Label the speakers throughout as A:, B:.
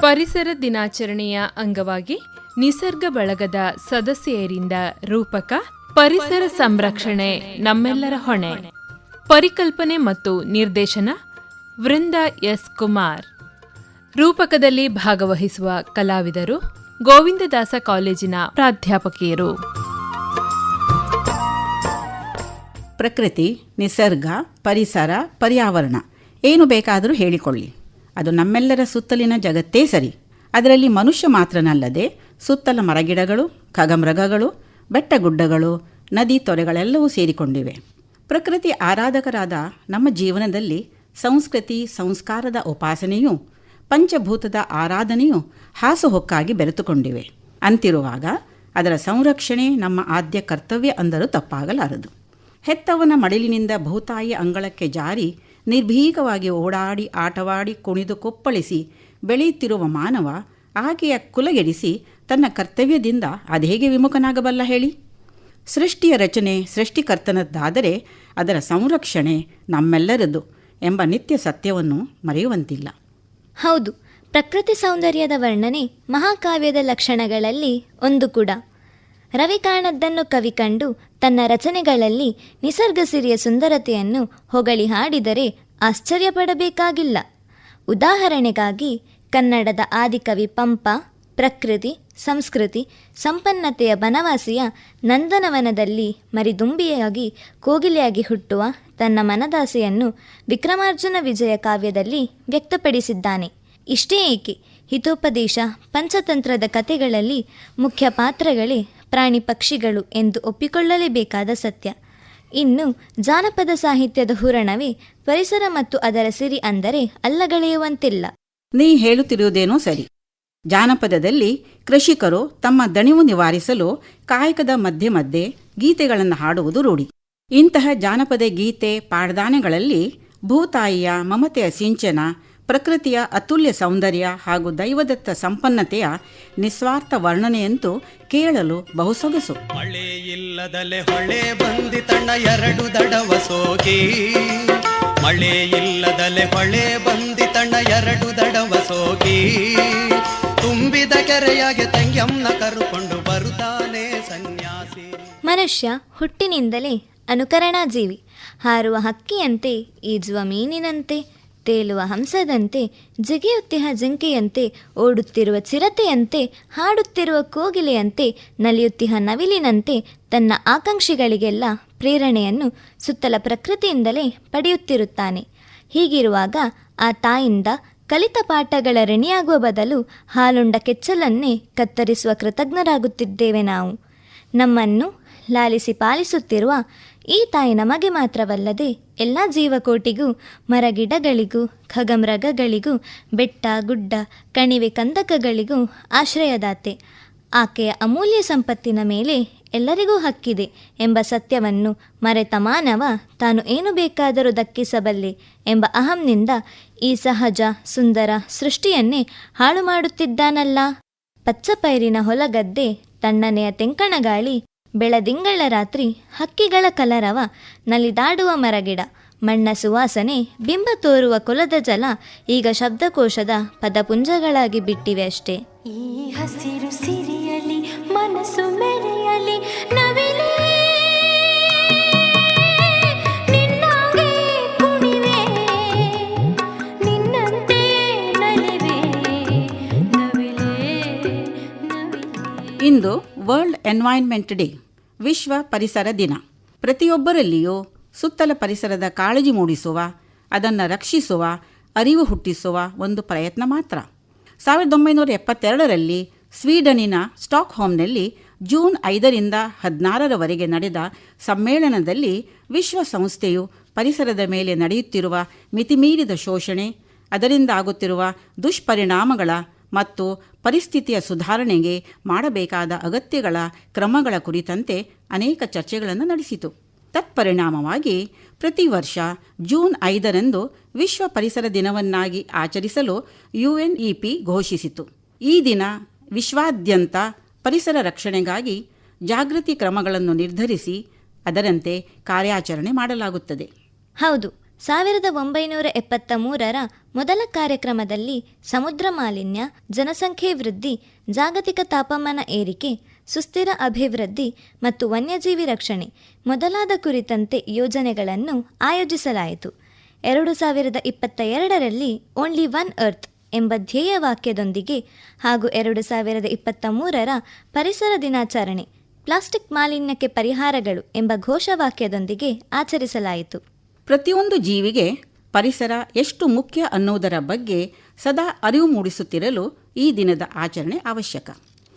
A: ಪರಿಸರ ದಿನಾಚರಣೆಯ ಅಂಗವಾಗಿ ನಿಸರ್ಗ ಬಳಗದ ಸದಸ್ಯರಿಂದ ರೂಪಕ ಪರಿಸರ ಸಂರಕ್ಷಣೆ ನಮ್ಮೆಲ್ಲರ ಹೊಣೆ. ಪರಿಕಲ್ಪನೆ ಮತ್ತು ನಿರ್ದೇಶನ ವೃಂದ ಎಸ್ ಕುಮಾರ್. ರೂಪಕದಲ್ಲಿ ಭಾಗವಹಿಸುವ ಕಲಾವಿದರು ಗೋವಿಂದದಾಸ ಕಾಲೇಜಿನ ಪ್ರಾಧ್ಯಾಪಕಿಯರು.
B: ಪ್ರಕೃತಿ, ನಿಸರ್ಗ, ಪರಿಸರ, ಪರ್ಯಾವರಣ, ಏನು ಬೇಕಾದರೂ ಹೇಳಿಕೊಳ್ಳಿ. ಅದು ನಮ್ಮೆಲ್ಲರ ಸುತ್ತಲಿನ ಜಗತ್ತೇ ಸರಿ. ಅದರಲ್ಲಿ ಮನುಷ್ಯ ಮಾತ್ರನಲ್ಲದೆ ಸುತ್ತಲ ಮರಗಿಡಗಳು ಖಗಮೃಗಗಳು ಬೆಟ್ಟಗುಡ್ಡಗಳು, ನದಿ ತೊರೆಗಳೆಲ್ಲವೂ ಸೇರಿಕೊಂಡಿವೆ. ಪ್ರಕೃತಿ ಆರಾಧಕರಾದ ನಮ್ಮ ಜೀವನದಲ್ಲಿ ಸಂಸ್ಕೃತಿ, ಸಂಸ್ಕಾರದ ಉಪಾಸನೆಯೂ, ಪಂಚಭೂತದ ಆರಾಧನೆಯೂ ಹಾಸುಹೊಕ್ಕಾಗಿ ಬೆರೆತುಕೊಂಡಿವೆ. ಅಂತಿರುವಾಗ ಅದರ ಸಂರಕ್ಷಣೆ ನಮ್ಮ ಆದ್ಯ ಕರ್ತವ್ಯ ಅಂದರೂ ತಪ್ಪಾಗಲಾರದು. ಹೆತ್ತವನ ಮಡಿಲಿನಿಂದ ಭೂತಾಯಿ ಅಂಗಳಕ್ಕೆ ಜಾರಿ ನಿರ್ಭೀಕವಾಗಿ ಓಡಾಡಿ, ಆಟವಾಡಿ, ಕುಣಿದು ಕೊಪ್ಪಳಿಸಿ, ಬೆಳೆಯುತ್ತಿರುವ ಮಾನವ ಆಕೆಯ ಕುಲಗೆಡಿಸಿ ತನ್ನ ಕರ್ತವ್ಯದಿಂದ ಅದೇಗೆ ವಿಮುಖನಾಗಬಲ್ಲ ಹೇಳಿ? ಸೃಷ್ಟಿಯ ರಚನೆ ಸೃಷ್ಟಿಕರ್ತನದ್ದಾದರೆ ಅದರ ಸಂರಕ್ಷಣೆ ನಮ್ಮೆಲ್ಲರದ್ದು ಎಂಬ ನಿತ್ಯ ಸತ್ಯವನ್ನು ಮರೆಯುವಂತಿಲ್ಲ.
C: ಹೌದು, ಪ್ರಕೃತಿ ಸೌಂದರ್ಯದ ವರ್ಣನೆ ಮಹಾಕಾವ್ಯದ ಲಕ್ಷಣಗಳಲ್ಲಿ ಒಂದು ಕೂಡ. ರವಿ ಕಾಣದ್ದನ್ನು ಕವಿ ಕಂಡು ತನ್ನ ರಚನೆಗಳಲ್ಲಿ ನಿಸರ್ಗ ಸಿರಿಯ ಸುಂದರತೆಯನ್ನು ಹೊಗಳಿ ಹಾಡಿದರೆ ಆಶ್ಚರ್ಯಪಡಬೇಕಾಗಿಲ್ಲ. ಉದಾಹರಣೆಗಾಗಿ, ಕನ್ನಡದ ಆದಿಕವಿ ಪಂಪ, ಪ್ರಕೃತಿ, ಸಂಸ್ಕೃತಿ, ಸಂಪನ್ನತೆಯ ಬನವಾಸಿಯ ನಂದನವನದಲ್ಲಿ ಮರಿದುಂಬಿಯಾಗಿ ಕೋಗಿಲೆಯಾಗಿ ಹುಟ್ಟುವ ತನ್ನ ಮನದಾಸೆಯನ್ನು ವಿಕ್ರಮಾರ್ಜುನ ವಿಜಯ ಕಾವ್ಯದಲ್ಲಿ ವ್ಯಕ್ತಪಡಿಸಿದ್ದಾನೆ. ಇಷ್ಟೇ ಏಕೆ, ಹಿತೋಪದೇಶ, ಪಂಚತಂತ್ರದ ಕಥೆಗಳಲ್ಲಿ ಮುಖ್ಯ ಪಾತ್ರಗಳೇ ಪ್ರಾಣಿ ಪಕ್ಷಿಗಳು ಎಂದು ಒಪ್ಪಿಕೊಳ್ಳಲೇಬೇಕಾದ ಸತ್ಯ. ಇನ್ನು ಜಾನಪದ ಸಾಹಿತ್ಯದ ಹೂರಣವೇ ಪರಿಸರ ಮತ್ತು ಅದರ ಸಿರಿ ಅಂದರೆ ಅಲ್ಲಗಳೆಯುವಂತಿಲ್ಲ.
B: ನೀ ಹೇಳುತ್ತಿರುವುದೇನೋ ಸರಿ. ಜಾನಪದದಲ್ಲಿ ಕೃಷಿಕರು ತಮ್ಮ ದಣಿವು ನಿವಾರಿಸಲು ಕಾಯಕದ ಮಧ್ಯೆ ಮಧ್ಯೆ ಗೀತೆಗಳನ್ನು ಹಾಡುವುದು ರೂಢಿ. ಇಂತಹ ಜಾನಪದ ಗೀತೆ ಪಾಡ್ದಾನೆಗಳಲ್ಲಿ ಭೂತಾಯಿಯ ಮಮತೆಯ ಸಿಂಚನ ಪ್ರಕೃತಿಯ ಅತುಲ್ಯ ಸೌಂದರ್ಯ ಹಾಗೂ ದೈವದತ್ತ ಸಂಪನ್ನತೆಯ ನಿಸ್ವಾರ್ಥ ವರ್ಣನೆಯಂತೂ ಕೇಳಲು ಬಹುಸೊಗಸು.
D: ಮಳೆ ಇಲ್ಲದಲೆ ಹೊಳೆ ಬಂದಿತಣ್ಣ ಎರಡು ದಡವ ಸೋಗಿ ಮಳೆ ಇಲ್ಲದಲೆ ಹೊಳೆ ಬಂದಿತಣ್ಣ ಎರಡು ದಡವ ಸೋಗಿ ತುಂಬಿದ ಕೆರೆಯಾಗೆ ತಂಗ್ಯಮ್ಮನ ಕರುಕೊಂಡು ಬರುತ್ತಾನೆ ಸನ್ಯಾಸಿ.
C: ಮನುಷ್ಯ ಹುಟ್ಟಿನಿಂದಲೇ ಅನುಕರಣಾ ಜೀವಿ ಹಾರುವ ಹಕ್ಕಿಯಂತೆ ಈಜುವ ಮೀನಿನಂತೆ ತೇಲುವ ಹಂಸದಂತೆ, ಜಿಗಿಯುತ್ತಿಹ ಜಿಂಕೆಯಂತೆ, ಓಡುತ್ತಿರುವ ಚಿರತೆಯಂತೆ, ಹಾಡುತ್ತಿರುವ ಕೋಗಿಲೆಯಂತೆ, ನಲಿಯುತ್ತಿಹ ನವಿಲಿನಂತೆ ತನ್ನ ಆಕಾಂಕ್ಷಿಗಳಿಗೆಲ್ಲ ಪ್ರೇರಣೆಯನ್ನು ಸುತ್ತಲ ಪ್ರಕೃತಿಯಿಂದಲೇ ಪಡೆಯುತ್ತಿರುತ್ತಾನೆ. ಹೀಗಿರುವಾಗ ಆ ತಾಯಿಂದ ಕಲಿತ ಪಾಠಗಳ ಋಣಿಯಾಗುವ ಬದಲು ಹಾಲುಂಡ ಕೆಚ್ಚಲನ್ನೇ ಕತ್ತರಿಸುವ ಕೃತಜ್ಞರಾಗುತ್ತಿದ್ದೇವೆ ನಾವು. ನಮ್ಮನ್ನು ಲಾಲಿಸಿ ಪಾಲಿಸುತ್ತಿರುವ ಈ ತಾಯಿ ನಮಗೆ ಮಾತ್ರವಲ್ಲದೆ ಎಲ್ಲ ಜೀವಕೋಟಿಗೂ, ಮರಗಿಡಗಳಿಗೂ ಖಗಮೃಗಗಳಿಗೂ ಬೆಟ್ಟ, ಗುಡ್ಡ, ಕಣಿವೆ ಕಂದಕಗಳಿಗೂ ಆಶ್ರಯದಾತೆ. ಆಕೆಯ ಅಮೂಲ್ಯ ಸಂಪತ್ತಿನ ಮೇಲೆ ಎಲ್ಲರಿಗೂ ಹಕ್ಕಿದೆ ಎಂಬ ಸತ್ಯವನ್ನು ಮರೆತ ಮಾನವ ತಾನು ಏನು ಬೇಕಾದರೂ ದಕ್ಕಿಸಬಲ್ಲೆ ಎಂಬ ಅಹಂನಿಂದ ಈ ಸಹಜ, ಸುಂದರ ಸೃಷ್ಟಿಯನ್ನೇ ಹಾಳು ಮಾಡುತ್ತಿದ್ದಾನಲ್ಲ. ಪಚ್ಚಪೈರಿನ ಹೊಲಗದ್ದೆ, ತಣ್ಣನೆಯ ತೆಂಕಣಗಾಳಿ ಬೆಳದಿಂಗಳ ರಾತ್ರಿ ಹಕ್ಕಿಗಳ ಕಲರವ ನಲಿದಾಡುವ ಮರಗಿಡ ಮಣ್ಣ ಸುವಾಸನೆ ಬಿಂಬ ತೋರುವ ಕುಲದ ಜಲ ಈಗ ಶಬ್ದಕೋಶದ ಪದಪುಂಜಗಳಾಗಿ ಬಿಟ್ಟಿವೆ ಅಷ್ಟೇ.
E: ಈ ಹಸಿರು ಸಿರಿಯಲಿ ಮನಸ್ಸು ಮೆರೆಯಲಿ ನವಿಲೇ ನಿನ್ನಾಗೆ ಕುಣಿವೆ ನಿನ್ನಂತೆ ನಲಿವೆ ನವಿಲೇ ನವಿಲೇ.
B: ಇಂದು ವರ್ಲ್ಡ್ ಎನ್ವೈರ್ನ್ಮೆಂಟ್ ಡೇ, ವಿಶ್ವ ಪರಿಸರ ದಿನ. ಪ್ರತಿಯೊಬ್ಬರಲ್ಲಿಯೂ ಸುತ್ತಲ ಪರಿಸರದ ಕಾಳಜಿ ಮೂಡಿಸುವ, ಅದನ್ನು ರಕ್ಷಿಸುವ, ಅರಿವು ಹುಟ್ಟಿಸುವ ಒಂದು ಪ್ರಯತ್ನ ಮಾತ್ರ. ಸಾವಿರದ ಒಂಬೈನೂರ ಎಪ್ಪತ್ತೆರಡರಲ್ಲಿ ಸ್ವೀಡನಿನ ಸ್ಟಾಕ್ಹೋಮ್ನಲ್ಲಿ ಜೂನ್ ಐದರಿಂದ ಹದಿನಾರರವರೆಗೆ ನಡೆದ ಸಮ್ಮೇಳನದಲ್ಲಿ ವಿಶ್ವಸಂಸ್ಥೆಯು ಪರಿಸರದ ಮೇಲೆ ನಡೆಯುತ್ತಿರುವ ಮಿತಿಮೀರಿದ ಶೋಷಣೆ, ಅದರಿಂದ ಆಗುತ್ತಿರುವ ದುಷ್ಪರಿಣಾಮಗಳ ಮತ್ತು ಪರಿಸ್ಥಿತಿಯ ಸುಧಾರಣೆಗೆ ಮಾಡಬೇಕಾದ ಅಗತ್ಯಗಳ ಕ್ರಮಗಳ ಕುರಿತಂತೆ ಅನೇಕ ಚರ್ಚೆಗಳನ್ನು ನಡೆಸಿತು. ತತ್ಪರಿಣಾಮವಾಗಿ, ಪ್ರತಿ ವರ್ಷ ಜೂನ್ ಐದರಂದು ವಿಶ್ವ ಪರಿಸರ ದಿನವನ್ನಾಗಿ ಆಚರಿಸಲು ಯುಎನ್ಇಪಿ ಘೋಷಿಸಿತು. ಈ ದಿನ ವಿಶ್ವಾದ್ಯಂತ ಪರಿಸರ ರಕ್ಷಣೆಗಾಗಿ ಜಾಗೃತಿ ಕ್ರಮಗಳನ್ನು ನಿರ್ಧರಿಸಿ ಅದರಂತೆ ಕಾರ್ಯಾಚರಣೆ ಮಾಡಲಾಗುತ್ತದೆ.
C: ಹೌದು. ಸಾವಿರದ ಒಂಬೈನೂರ ಎಪ್ಪತ್ತ ಮೂರರ ಮೊದಲ ಕಾರ್ಯಕ್ರಮದಲ್ಲಿ ಸಮುದ್ರ ಮಾಲಿನ್ಯ, ಜನಸಂಖ್ಯೆ ವೃದ್ಧಿ, ಜಾಗತಿಕ ತಾಪಮಾನ ಏರಿಕೆ, ಸುಸ್ಥಿರ ಅಭಿವೃದ್ಧಿ ಮತ್ತು ವನ್ಯಜೀವಿ ರಕ್ಷಣೆ ಮೊದಲಾದ ಕುರಿತಂತೆ ಯೋಜನೆಗಳನ್ನು ಆಯೋಜಿಸಲಾಯಿತು. ಎರಡು ಸಾವಿರದ ಇಪ್ಪತ್ತ ಎರಡರಲ್ಲಿ ಓನ್ಲಿ ಒನ್ ಅರ್ತ್ ಎಂಬ ಧ್ಯೇಯ ವಾಕ್ಯದೊಂದಿಗೆ ಹಾಗೂ ಎರಡು ಸಾವಿರದ ಇಪ್ಪತ್ತ ಮೂರರ ಪರಿಸರ ದಿನಾಚರಣೆ, ಪ್ಲಾಸ್ಟಿಕ್ ಮಾಲಿನ್ಯಕ್ಕೆ ಪರಿಹಾರಗಳು ಎಂಬ ಘೋಷವಾಕ್ಯದೊಂದಿಗೆ ಆಚರಿಸಲಾಯಿತು.
B: ಪ್ರತಿಯೊಂದು ಜೀವಿಗೆ ಪರಿಸರ ಎಷ್ಟು ಮುಖ್ಯ ಅನ್ನುವುದರ ಬಗ್ಗೆ ಸದಾ ಅರಿವು ಮೂಡಿಸುತ್ತಿರಲು ಈ ದಿನದ ಆಚರಣೆ ಅವಶ್ಯಕ.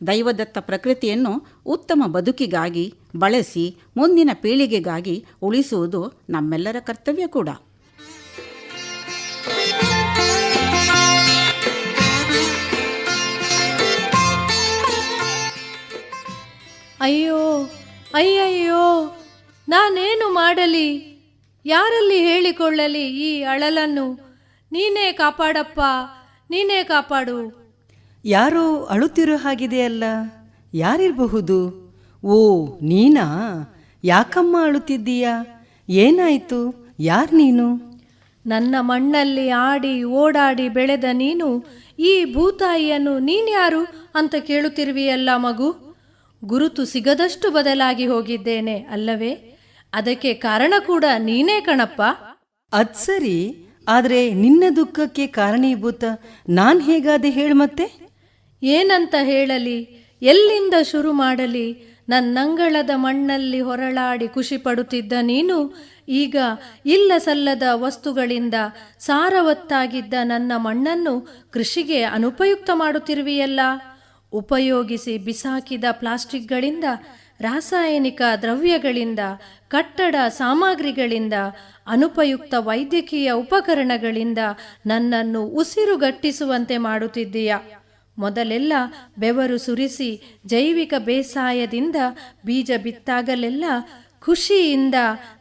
B: ದೈವದತ್ತ ಪ್ರಕೃತಿಯನ್ನು ಉತ್ತಮ ಬದುಕಿಗಾಗಿ ಬಳಸಿ ಮುಂದಿನ ಪೀಳಿಗೆಗಾಗಿ ಉಳಿಸುವುದು ನಮ್ಮೆಲ್ಲರ ಕರ್ತವ್ಯ ಕೂಡ.
F: ಅಯ್ಯೋ, ಅಯ್ಯಯ್ಯೋ, ನಾನೇನು ಮಾಡಲಿ? ಯಾರಲ್ಲಿ ಹೇಳಿಕೊಳ್ಳಲಿ ಈ ಅಳಲನ್ನು? ನೀನೇ ಕಾಪಾಡಪ್ಪ ನೀನೇ ಕಾಪಾಡು.
G: ಯಾರೋ ಅಳುತ್ತಿರೋ ಹಾಗಿದೆಯಲ್ಲ ಯಾರಿರಬಹುದು? ಓ ನೀನಾ? ಯಾಕಮ್ಮ ಅಳುತ್ತಿದ್ದೀಯ? ಏನಾಯಿತು? ಯಾರು ನೀನು?
F: ನನ್ನ ಮಣ್ಣಲ್ಲಿ ಆಡಿ ಓಡಾಡಿ ಬೆಳೆದ ನೀನು ಈ ಭೂತಾಯಿಯನ್ನು ನೀನ್ಯಾರು ಅಂತ ಕೇಳುತ್ತಿರುವಿಯಲ್ಲ ಮಗು? ಗುರುತು ಸಿಗದಷ್ಟು ಬದಲಾಗಿ ಹೋಗಿದ್ದೇನೆ ಅಲ್ಲವೇ? ಅದಕ್ಕೆ ಕಾರಣ ಕೂಡ ನೀನೇ ಕಣಪ್ಪ.
G: ಅದ್ ಸರಿ. ಆದ್ರೆ ನಿನ್ನ ದುಃಖಕ್ಕೆ ಕಾರಣೀಭೂತ ನಾನ್ ಹೇಗಾದೆ ಹೇಳ್ ಮತ್ತೆ?
F: ಏನಂತ ಹೇಳಲಿ? ಎಲ್ಲಿಂದ ಶುರು ಮಾಡಲಿ? ನನ್ನಂಗಳದ ಮಣ್ಣಲ್ಲಿ ಹೊರಳಾಡಿ ಖುಷಿ ಪಡುತ್ತಿದ್ದ ನೀನು ಈಗ ಇಲ್ಲ ಸಲ್ಲದ ವಸ್ತುಗಳಿಂದ ಸಾರವತ್ತಾಗಿದ್ದ ನನ್ನ ಮಣ್ಣನ್ನು ಕೃಷಿಗೆ ಅನುಪಯುಕ್ತ ಮಾಡುತ್ತಿರುವಿಯಲ್ಲ? ಉಪಯೋಗಿಸಿ ಬಿಸಾಕಿದ ಪ್ಲಾಸ್ಟಿಕ್ಗಳಿಂದ ರಾಸಾಯನಿಕ ದ್ರವ್ಯಗಳಿಂದ, ಕಟ್ಟಡ ಸಾಮಗ್ರಿಗಳಿಂದ, ಅನುಪಯುಕ್ತ ವೈದ್ಯಕೀಯ ಉಪಕರಣಗಳಿಂದ ನನ್ನನ್ನು ಉಸಿರುಗಟ್ಟಿಸುವಂತೆ ಮಾಡುತ್ತಿದ್ದೀಯ? ಮೊದಲೆಲ್ಲ ಬೆವರು ಸುರಿಸಿ ಜೈವಿಕ ಬೇಸಾಯದಿಂದ ಬೀಜ ಬಿತ್ತಾಗಲೆಲ್ಲ ಖುಷಿಯಿಂದ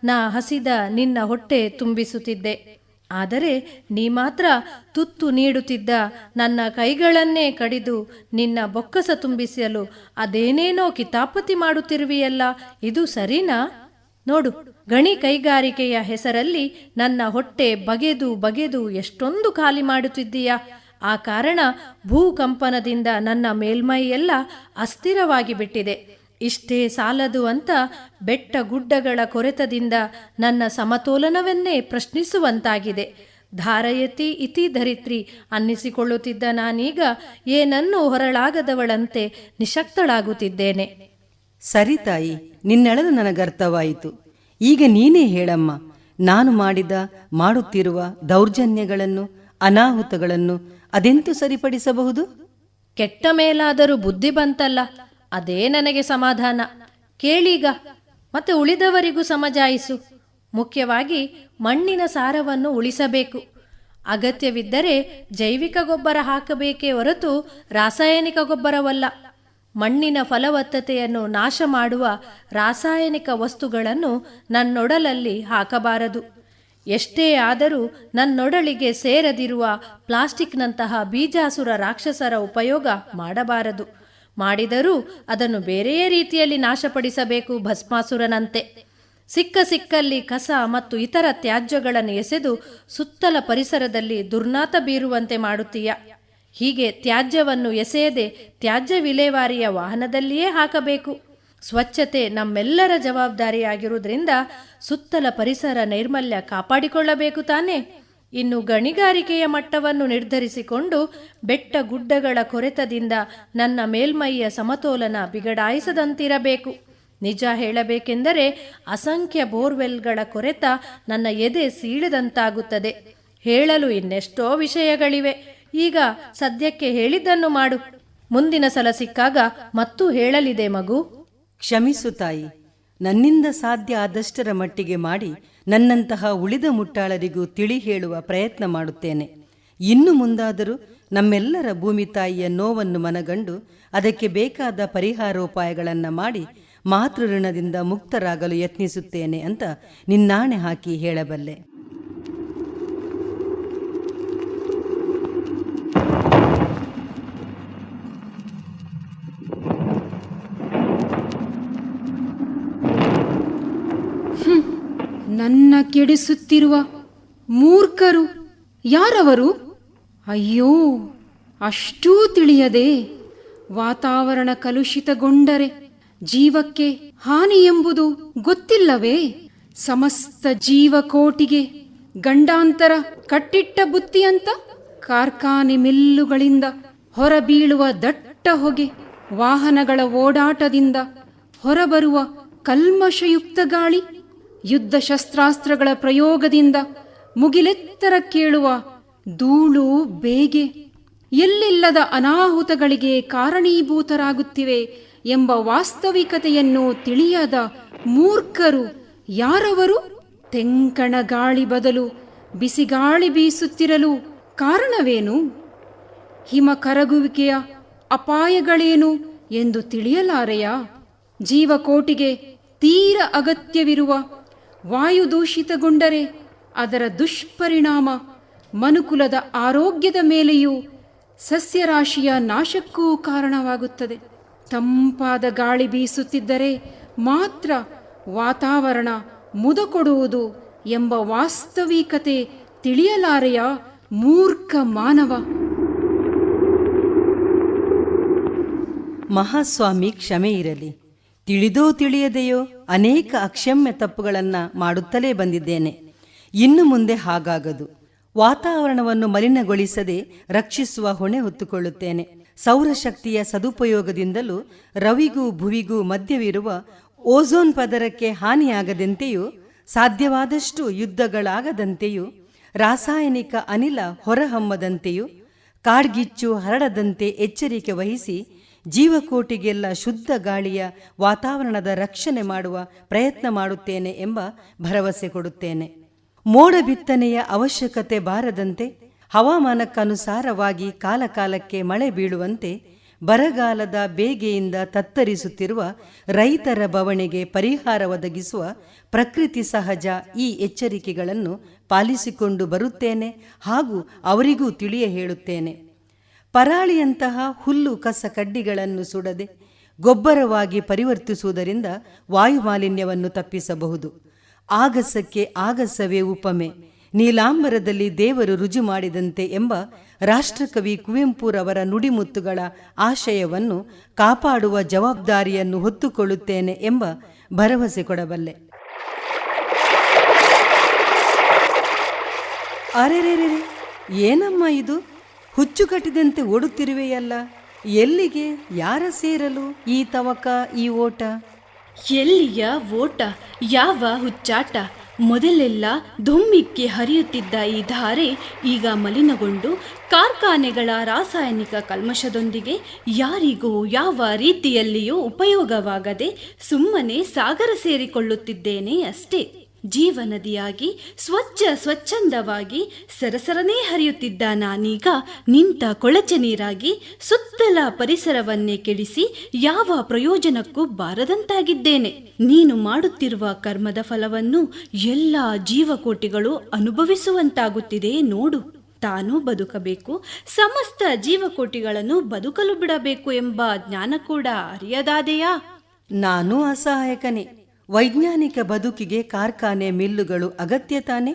F: ನಾ ಹಸಿದ ನಿನ್ನ ಹೊಟ್ಟೆ ತುಂಬಿಸುತ್ತಿದ್ದೆ. ಆದರೆ ನೀ ಮಾತ್ರ ತುತ್ತು ನೀಡುತ್ತಿದ್ದ ನನ್ನ ಕೈಗಳನ್ನೇ ಕಡಿದು ನಿನ್ನ ಬೊಕ್ಕಸ ತುಂಬಿಸಲು ಅದೇನೇನೋ ಕಿತಾಪತಿ ಮಾಡುತ್ತಿರುವಿಯಲ್ಲ, ಇದು ಸರಿನಾ? ನೋಡು, ಗಣಿ ಕೈಗಾರಿಕೆಯ ಹೆಸರಲ್ಲಿ ನನ್ನ ಹೊಟ್ಟೆ ಬಗೆದು ಬಗೆದು ಎಷ್ಟೊಂದು ಖಾಲಿ ಮಾಡುತ್ತಿದ್ದೀಯಾ? ಆ ಕಾರಣ ಭೂಕಂಪನದಿಂದ ನನ್ನ ಮೇಲ್ಮೈಯೆಲ್ಲ ಅಸ್ಥಿರವಾಗಿ ಬಿಟ್ಟಿದೆ. ಇಷ್ಟೇ ಸಾಲದು ಅಂತ ಬೆಟ್ಟ ಗುಡ್ಡಗಳ ಕೊರೆತದಿಂದ ನನ್ನ ಸಮತೋಲನವನ್ನೇ ಪ್ರಶ್ನಿಸುವಂತಾಗಿದೆ. ಧಾರಯತಿ ಇತಿ ಧರಿತ್ರಿ ಅನ್ನಿಸಿಕೊಳ್ಳುತ್ತಿದ್ದ ನಾನೀಗ ಏನನ್ನು ಹೊರಳಾಗದವಳಂತೆ ನಿಶಕ್ತಳಾಗುತ್ತಿದ್ದೇನೆ.
G: ಸರಿ ತಾಯಿ ನಿನ್ನೆಳೆದು ನನಗರ್ಥವಾಯಿತು ಈಗ ನೀನೇ ಹೇಳಮ್ಮ ನಾನು ಮಾಡಿದ ಮಾಡುತ್ತಿರುವ ದೌರ್ಜನ್ಯಗಳನ್ನು ಅನಾಹುತಗಳನ್ನು ಅದೆಂತು ಸರಿಪಡಿಸಬಹುದು?
F: ಕೆಟ್ಟ ಮೇಲಾದರೂ ಬುದ್ಧಿ ಬಂತಲ್ಲ. ಅದೇ ನನಗೆ ಸಮಾಧಾನ. ಕೇಳೀಗ, ಮತ್ತೆ ಉಳಿದವರಿಗೂ ಸಮಜಾಯಿಸು. ಮುಖ್ಯವಾಗಿ ಮಣ್ಣಿನ ಸಾರವನ್ನು ಉಳಿಸಬೇಕು. ಅಗತ್ಯವಿದ್ದರೆ ಜೈವಿಕ ಗೊಬ್ಬರ ಹಾಕಬೇಕೇ ಹೊರತು ರಾಸಾಯನಿಕ ಗೊಬ್ಬರವಲ್ಲ. ಮಣ್ಣಿನ ಫಲವತ್ತತೆಯನ್ನು ನಾಶ ಮಾಡುವ ರಾಸಾಯನಿಕ ವಸ್ತುಗಳನ್ನು ನನ್ನೊಡಲಲ್ಲಿ ಹಾಕಬಾರದು. ಎಷ್ಟೇ ಆದರೂ ನನ್ನೊಡಲಿಗೆ ಸೇರದಿರುವ ಪ್ಲಾಸ್ಟಿಕ್ನಂತಹ ಬೀಜಾಸುರ ರಾಕ್ಷಸರ ಉಪಯೋಗ ಮಾಡಬಾರದು. ಮಾಡಿದರೂ ಅದನ್ನು ಬೇರೆಯೇ ರೀತಿಯಲ್ಲಿ ನಾಶಪಡಿಸಬೇಕು ಭಸ್ಮಾಸುರನಂತೆ. ಸಿಕ್ಕ ಸಿಕ್ಕಲ್ಲಿ ಕಸ ಮತ್ತು ಇತರ ತ್ಯಾಜ್ಯಗಳನ್ನು ಎಸೆದು ಸುತ್ತಲ ಪರಿಸರದಲ್ಲಿ ದುರ್ನಾತ ಬೀರುವಂತೆ ಮಾಡುತ್ತೀಯ. ಹೀಗೆ ತ್ಯಾಜ್ಯವನ್ನು ಎಸೆಯದೆ ತ್ಯಾಜ್ಯ ವಿಲೇವಾರಿಯ ವಾಹನದಲ್ಲಿಯೇ ಹಾಕಬೇಕು. ಸ್ವಚ್ಛತೆ ನಮ್ಮೆಲ್ಲರ ಜವಾಬ್ದಾರಿಯಾಗಿರುವುದರಿಂದ ಸುತ್ತಲ ಪರಿಸರ ನೈರ್ಮಲ್ಯ ಕಾಪಾಡಿಕೊಳ್ಳಬೇಕು ತಾನೇ. ಇನ್ನು ಗಣಿಗಾರಿಕೆಯ ಮಟ್ಟವನ್ನು ನಿರ್ಧರಿಸಿಕೊಂಡು ಬೆಟ್ಟ ಗುಡ್ಡಗಳ ಕೊರೆತದಿಂದ ನನ್ನ ಮೇಲ್ಮೈಯ ಸಮತೋಲನ ಬಿಗಡಾಯಿಸದಂತಿರಬೇಕು. ನಿಜ ಹೇಳಬೇಕೆಂದರೆ ಅಸಂಖ್ಯ ಬೋರ್ವೆಲ್ಗಳ ಕೊರೆತ ನನ್ನ ಎದೆ ಸೀಳದಂತಾಗುತ್ತದೆ. ಹೇಳಲು ಇನ್ನೆಷ್ಟೋ ವಿಷಯಗಳಿವೆ. ಈಗ ಸದ್ಯಕ್ಕೆ ಹೇಳಿದ್ದನ್ನು ಮಾಡು. ಮುಂದಿನ ಸಲ ಸಿಕ್ಕಾಗ ಮತ್ತೂ ಹೇಳಲಿದೆ ಮಗು.
G: ಕ್ಷಮಿಸು ತಾಯಿ. ನನ್ನಿಂದ ಸಾಧ್ಯ ಆದಷ್ಟರ ಮಟ್ಟಿಗೆ ಮಾಡಿ ನನ್ನಂತಹ ಉಳಿದ ಮುಟ್ಟಾಳರಿಗೂ ತಿಳಿ ಹೇಳುವ ಪ್ರಯತ್ನ ಮಾಡುತ್ತೇನೆ. ಇನ್ನು ಮುಂದಾದರೂ ನಮ್ಮೆಲ್ಲರ ಭೂಮಿ ತಾಯಿಯ ನೋವನ್ನು ಮನಗಂಡು ಅದಕ್ಕೆ ಬೇಕಾದ ಪರಿಹಾರೋಪಾಯಗಳನ್ನು ಮಾಡಿ ಮಾತೃ ಋಣದಿಂದ ಮುಕ್ತರಾಗಲು ಯತ್ನಿಸುತ್ತೇನೆ ಅಂತ ನಿನ್ನಾಣೆ ಹಾಕಿ ಹೇಳಬಲ್ಲೆ.
H: ನನ್ನ ಕೆಡಿಸುತ್ತಿರುವ ಮೂರ್ಖರು ಯಾರವರು? ಅಯ್ಯೋ, ಅಷ್ಟೂ ತಿಳಿಯದೆ ವಾತಾವರಣ ಕಲುಷಿತಗೊಂಡರೆ ಜೀವಕ್ಕೆ ಹಾನಿ ಎಂಬುದು ಗೊತ್ತಿಲ್ಲವೇ? ಸಮಸ್ತ ಜೀವಕೋಟಿಗೆ ಗಂಡಾಂತರ ಕಟ್ಟಿಟ್ಟ ಬುತ್ತಿಯಂತ ಕಾರ್ಖಾನೆ ಮಿಲ್ಲುಗಳಿಂದ ಹೊರಬೀಳುವ ದಟ್ಟ ಹೊಗೆ ವಾಹನಗಳ ಓಡಾಟದಿಂದ ಹೊರಬರುವ ಕಲ್ಮಶಯುಕ್ತ ಗಾಳಿ ಯುದ್ಧ ಶಸ್ತ್ರಾಸ್ತ್ರಗಳ ಪ್ರಯೋಗದಿಂದ ಮುಗಿಲೆತ್ತರ ಕೇಳುವ ಧೂಳು ಬೇಗೆ ಎಲ್ಲಿಲ್ಲದ ಅನಾಹುತಗಳಿಗೆ ಕಾರಣೀಭೂತರಾಗುತ್ತಿವೆ ಎಂಬ ವಾಸ್ತವಿಕತೆಯನ್ನು ತಿಳಿಯದ ಮೂರ್ಖರು ಯಾರವರು? ತೆಂಕಣ ಗಾಳಿ ಬದಲು ಬಿಸಿಗಾಳಿ ಬೀಸುತ್ತಿರಲು ಕಾರಣವೇನು? ಹಿಮ ಕರಗುವಿಕೆಯ ಅಪಾಯಗಳೇನು ಎಂದು ತಿಳಿಯಲಾರೆಯಾ? ಜೀವಕೋಟಿಗೆ ತೀರ ಅಗತ್ಯವಿರುವ ವಾಯು ದೂಷಿತಗೊಂಡರೆ ಅದರ ದುಷ್ಪರಿಣಾಮ ಮನುಕುಲದ ಆರೋಗ್ಯದ ಮೇಲೆಯೂ ಸಸ್ಯರಾಶಿಯ ನಾಶಕ್ಕೂ ಕಾರಣವಾಗುತ್ತದೆ. ತಂಪಾದ ಗಾಳಿ ಬೀಸುತ್ತಿದ್ದರೆ ಮಾತ್ರ ವಾತಾವರಣ ಮುದಕೊಡುವುದು ಎಂಬ ವಾಸ್ತವಿಕತೆ ತಿಳಿಯಲಾರೆಯ ಮೂರ್ಖ ಮಾನವ.
G: ಮಹಾಸ್ವಾಮಿ ಕ್ಷಮೆ ಇರಲಿ. ತಿಳಿದೋ ತಿಳಿಯದೆಯೋ ಅನೇಕ ಅಕ್ಷಮ್ಯ ತಪ್ಪುಗಳನ್ನು ಮಾಡುತ್ತಲೇ ಬಂದಿದ್ದೇನೆ. ಇನ್ನು ಮುಂದೆ ಹಾಗಾಗದು. ವಾತಾವರಣವನ್ನು ಮಲಿನಗೊಳಿಸದೆ ರಕ್ಷಿಸುವ ಹೊಣೆ ಹೊತ್ತುಕೊಳ್ಳುತ್ತೇನೆ. ಸೌರಶಕ್ತಿಯ ಸದುಪಯೋಗದಿಂದಲೂ ರವಿಗೂ ಭುವಿಗೂ ಮಧ್ಯವಿರುವ ಓಝೋನ್ ಪದರಕ್ಕೆ ಹಾನಿಯಾಗದಂತೆಯೂ ಸಾಧ್ಯವಾದಷ್ಟು ಯುದ್ಧಗಳಾಗದಂತೆಯೂ ರಾಸಾಯನಿಕ ಅನಿಲ ಹೊರಹಮ್ಮದಂತೆಯೂ ಕಾಡ್ಗಿಚ್ಚು ಹರಡದಂತೆ ಎಚ್ಚರಿಕೆ ವಹಿಸಿ ಜೀವಕೋಟಿಗೆಲ್ಲ ಶುದ್ಧ ಗಾಳಿಯ ವಾತಾವರಣದ ರಕ್ಷಣೆ ಮಾಡುವ ಪ್ರಯತ್ನ ಮಾಡುತ್ತೇನೆ ಎಂಬ ಭರವಸೆ ಕೊಡುತ್ತೇನೆ. ಮೋಡ ಬಿತ್ತನೆಯ ಅವಶ್ಯಕತೆ ಬಾರದಂತೆ, ಹವಾಮಾನಕ್ಕನುಸಾರವಾಗಿ ಕಾಲಕಾಲಕ್ಕೆ ಮಳೆ ಬೀಳುವಂತೆ ಬರಗಾಲದ ಬೇಗೆಯಿಂದ ತತ್ತರಿಸುತ್ತಿರುವ ರೈತರ ಬವಣೆಗೆ ಪರಿಹಾರ ಒದಗಿಸುವ ಪ್ರಕೃತಿ ಸಹಜ ಈ ಎಚ್ಚರಿಕೆಗಳನ್ನು ಪಾಲಿಸಿಕೊಂಡು ಬರುತ್ತೇನೆ ಹಾಗೂ ಅವರಿಗೂ ತಿಳಿಯ ಹೇಳುತ್ತೇನೆ. ಪರಾಳಿಯಂತಹ ಹುಲ್ಲು ಕಸ ಕಡ್ಡಿಗಳನ್ನು ಸುಡದೆ ಗೊಬ್ಬರವಾಗಿ ಪರಿವರ್ತಿಸುವುದರಿಂದ ವಾಯುಮಾಲಿನ್ಯವನ್ನು ತಪ್ಪಿಸಬಹುದು. ಆಗಸಕ್ಕೆ ಆಗಸವೇ ಉಪಮೆ. ನೀಲಾಂಬರದಲ್ಲಿ ದೇವರು ರುಜು ಮಾಡಿದಂತೆ ಎಂಬ ರಾಷ್ಟ್ರಕವಿ ಕುವೆಂಪುರವರ ನುಡಿಮುತ್ತುಗಳ ಆಶಯವನ್ನು ಕಾಪಾಡುವ ಜವಾಬ್ದಾರಿಯನ್ನು ಹೊತ್ತುಕೊಳ್ಳುತ್ತೇನೆ ಎಂಬ ಭರವಸೆ ಕೊಡಬಲ್ಲೆ. ಅರೆರೆರೆ ಏನಮ್ಮ ಇದು? ಹುಚ್ಚು ಕಟ್ಟಿದಂತೆ ಓಡುತ್ತಿರುವೆಯಲ್ಲ, ಎಲ್ಲಿಗೆ, ಯಾರ ಸೇರಲು ಈ ತವಕ, ಈ ಓಟ?
I: ಎಲ್ಲಿಯ ಓಟ, ಯಾವ ಹುಚ್ಚಾಟ? ಮೊದಲೆಲ್ಲ ಧುಮ್ಮಿಕ್ಕಿ ಹರಿಯುತ್ತಿದ್ದ ಈ ಧಾರೆ ಈಗ ಮಲಿನಗೊಂಡು ಕಾರ್ಖಾನೆಗಳ ರಾಸಾಯನಿಕ ಕಲ್ಮಶದೊಂದಿಗೆ ಯಾರಿಗೂ ಯಾವ ರೀತಿಯಲ್ಲಿಯೂ ಉಪಯೋಗವಾಗದೆ ಸುಮ್ಮನೆ ಸಾಗರ ಸೇರಿಕೊಳ್ಳುತ್ತಿದ್ದೇನೆ ಅಷ್ಟೇ. ಜೀವನದಿಯಾಗಿ, ಸ್ವಚ್ಛ ಸ್ವಚ್ಛಂದವಾಗಿ ಸರಸರನೇ ಹರಿಯುತ್ತಿದ್ದ ನಾನೀಗ ನಿಂತ ಕೊಳಚೆ ನೀರಾಗಿ ಸುತ್ತಲ ಪರಿಸರವನ್ನೇ ಕೆಡಿಸಿ ಯಾವ ಪ್ರಯೋಜನಕ್ಕೂ ಬಾರದಂತಾಗಿದ್ದೇನೆ. ನೀನು ಮಾಡುತ್ತಿರುವ ಕರ್ಮದ ಫಲವನ್ನು ಎಲ್ಲ ಜೀವಕೋಟಿಗಳು ಅನುಭವಿಸುವಂತಾಗುತ್ತಿದೆ ನೋಡು. ತಾನು ಬದುಕಬೇಕು, ಸಮಸ್ತ ಜೀವಕೋಟಿಗಳನ್ನು ಬದುಕಲು ಬಿಡಬೇಕು ಎಂಬ ಜ್ಞಾನ ಕೂಡ ಅರಿಯದಾದೆಯಾ?
G: ನಾನು ಅಸಹಾಯಕನೇ. ವೈಜ್ಞಾನಿಕ ಬದುಕಿಗೆ ಕಾರ್ಖಾನೆ ಮಿಲ್ಲುಗಳು ಅಗತ್ಯ ತಾನೆ?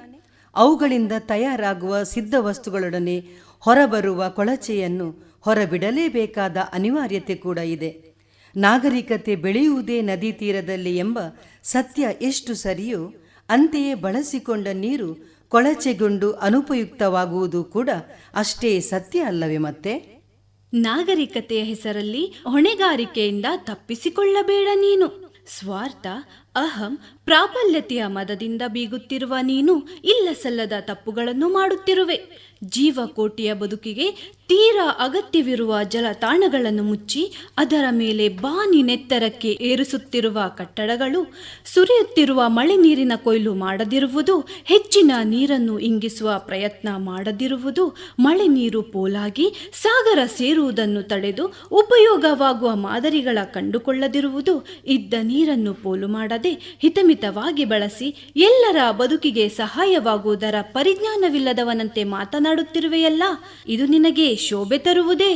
G: ಅವುಗಳಿಂದ ತಯಾರಾಗುವ ಸಿದ್ಧ ವಸ್ತುಗಳೊಡನೆ ಹೊರಬರುವ ಕೊಳಚೆಯನ್ನು ಹೊರಬಿಡಲೇಬೇಕಾದ ಅನಿವಾರ್ಯತೆ ಕೂಡ ಇದೆ. ನಾಗರಿಕತೆ ಬೆಳೆಯುವುದೇ ನದಿ ತೀರದಲ್ಲಿ ಎಂಬ ಸತ್ಯ ಎಷ್ಟು ಸರಿಯೋ, ಅಂತೆಯೇ ಬಳಸಿಕೊಂಡ ನೀರು ಕೊಳಚೆಗೊಂಡು ಅನುಪಯುಕ್ತವಾಗುವುದು ಕೂಡ ಅಷ್ಟೇ ಸತ್ಯ ಅಲ್ಲವೇ ಮತ್ತೆ?
I: ನಾಗರಿಕತೆಯ ಹೆಸರಲ್ಲಿ ಹೊಣೆಗಾರಿಕೆಯಿಂದ ತಪ್ಪಿಸಿಕೊಳ್ಳಬೇಡ ನೀನು. ಸ್ವಾರ್ಥ अहं ಪ್ರಾಬಲ್ಯತೆಯ ಮದದಿಂದ ಬೀಗುತ್ತಿರುವ ನೀನು ಇಲ್ಲ ಸಲ್ಲದ ತಪ್ಪುಗಳನ್ನು ಮಾಡುತ್ತಿರುವೆ. ಜೀವಕೋಟಿಯ ಬದುಕಿಗೆ ತೀರಾ ಅಗತ್ಯವಿರುವ ಜಲತಾಣಗಳನ್ನು ಮುಚ್ಚಿ ಅದರ ಮೇಲೆ ಬಾನಿ ನೆತ್ತರಕ್ಕೆ ಏರಿಸುತ್ತಿರುವ ಕಟ್ಟಡಗಳು, ಸುರಿಯುತ್ತಿರುವ ಮಳೆ ನೀರಿನ ಕೊಯ್ಲು ಮಾಡದಿರುವುದು, ಹೆಚ್ಚಿನ ನೀರನ್ನು ಇಂಗಿಸುವ ಪ್ರಯತ್ನ ಮಾಡದಿರುವುದು ಮಳೆ ನೀರು ಪೋಲಾಗಿ ಸಾಗರ ಸೇರುವುದನ್ನು ತಡೆದು ಉಪಯೋಗವಾಗುವ ಮಾದರಿಗಳ ಕಂಡುಕೊಳ್ಳದಿರುವುದು, ಇದ್ದ ನೀರನ್ನು ಪೋಲು ಮಾಡದೆ ಹಿತಮಿತವಾಗಿ ಬಳಸಿ ಎಲ್ಲರ ಬದುಕಿಗೆ ಸಹಾಯವಾಗುವುದರ ಪರಿಜ್ಞಾನವಿಲ್ಲದವನಂತೆ ಮಾತನಾಡುತ್ತಿರುವೆಯಲ್ಲ, ಇದು ನಿನಗೆ ಶೋಭೆ ತರುವುದೇ?